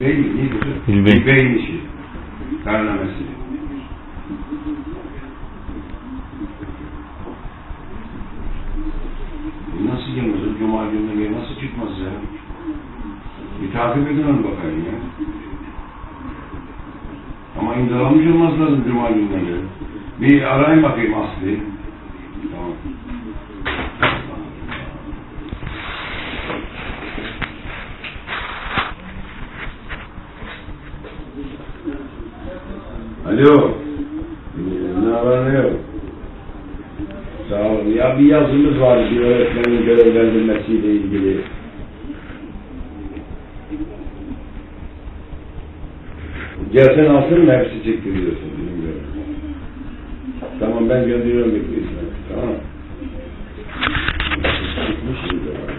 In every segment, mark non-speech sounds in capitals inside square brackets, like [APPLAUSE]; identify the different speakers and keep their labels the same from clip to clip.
Speaker 1: Bey mi? Neydi?
Speaker 2: Bilbey.
Speaker 1: Bey'in işi. Karnamesi. Nasıl o Cuma gününe nasıl çıkmaz ya? Bir takip edin onu bakayım ya. Ama imzalanmış olmaz lazım Cuma gününe. Bir arayın bakayım Aslı'yı. Tamam. Alo. Ne haber ne yok? Sağ olun. Ya bir yazımız var bir öğretmenin görevlendirmesiyle ilgili. Gelsen alsın mı hepsi çektiriyorsun bilmiyorum. Tamam ben gönderiyorum bekliyorsun. Tamam. Çıkmış mıydı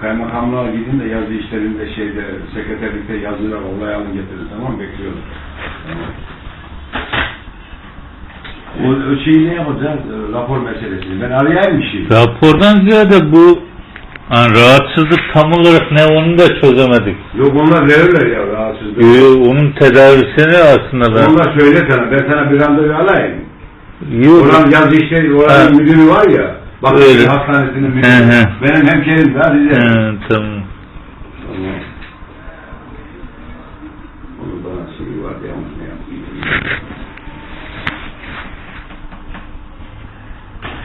Speaker 1: Kaymakamlığa gidin de yazı işlerinde şeyde sekreterlikte yazılar olay alın getirin tamam mı? Bekliyorum. Tamam. O, o şeyi ne yapacağız? E, Rapor meselesini. Ben arayayım bir şey.
Speaker 2: Rapordan ziyade bu hani rahatsızlık tam olarak ne onu da çözemedik.
Speaker 1: Yok onlar verirler ya rahatsızlık.
Speaker 2: Ee, onun tedavisini aslında ben...
Speaker 1: Onlar söyle sana. Ben sana bir randevu alayım.
Speaker 2: Yok.
Speaker 1: Oranın yazı işleri, oranın
Speaker 2: Ha.
Speaker 1: müdürü var ya. Bak
Speaker 2: Öyle.
Speaker 1: hastanesinin müdürü.
Speaker 2: Hı hı.
Speaker 1: Benim hemşerim de Rize.
Speaker 2: He, tamam.
Speaker 1: Tamam. Onu bana var ya onu ne yapayım.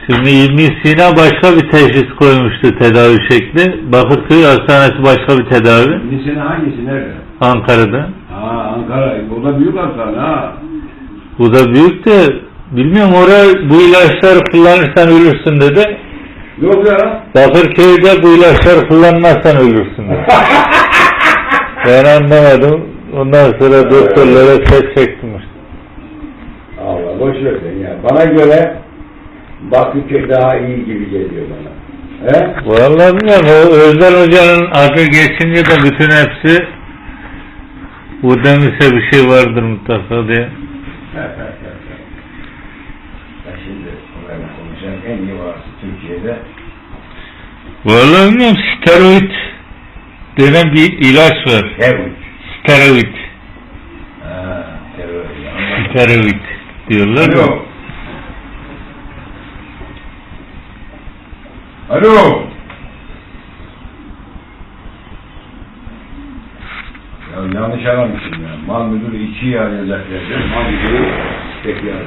Speaker 2: Şimdi İbn Sina başka bir teşhis koymuştu tedavi şekli. Bakırköy Hastanesi başka bir tedavi.
Speaker 1: Lisene hangisi nerede?
Speaker 2: Ankara'da.
Speaker 1: Ha Ankara. O da büyük hastane ha.
Speaker 2: Bu da büyük de bilmiyorum oraya bu ilaçları kullanırsan ölürsün dedi.
Speaker 1: Yok ya.
Speaker 2: Bakırköy'de bu ilaçları kullanmazsan ölürsün dedi. [LAUGHS] ben anlamadım. Ondan sonra doktorlara ses çektim işte.
Speaker 1: Allah boş ver sen ya. Bana göre Bakırköy daha iyi gibi geliyor bana. He?
Speaker 2: Vallahi bilmiyorum o Özden Hoca'nın adı geçince de bütün hepsi bu demişse bir şey vardır mutlaka diye.
Speaker 1: Ya şimdi ben konuşan en iyi varsı Türkiye'de.
Speaker 2: Vallahi bilmiyorum steroid denen bir ilaç var. Steroid.
Speaker 1: Ha. Anladım.
Speaker 2: Steroid diyorlar.
Speaker 1: Alo. Alo. Ya yanlış aramışsın ya. Mal müdürü iki yer yerde. Mal müdürü tek yer.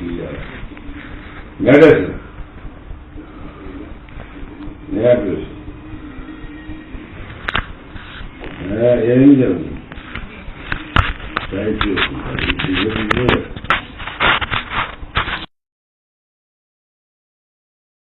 Speaker 1: Bir yer. Neredesin? Ne yapıyorsun? He, evimde mi? Çay içiyorsun. Çay içiyorsun.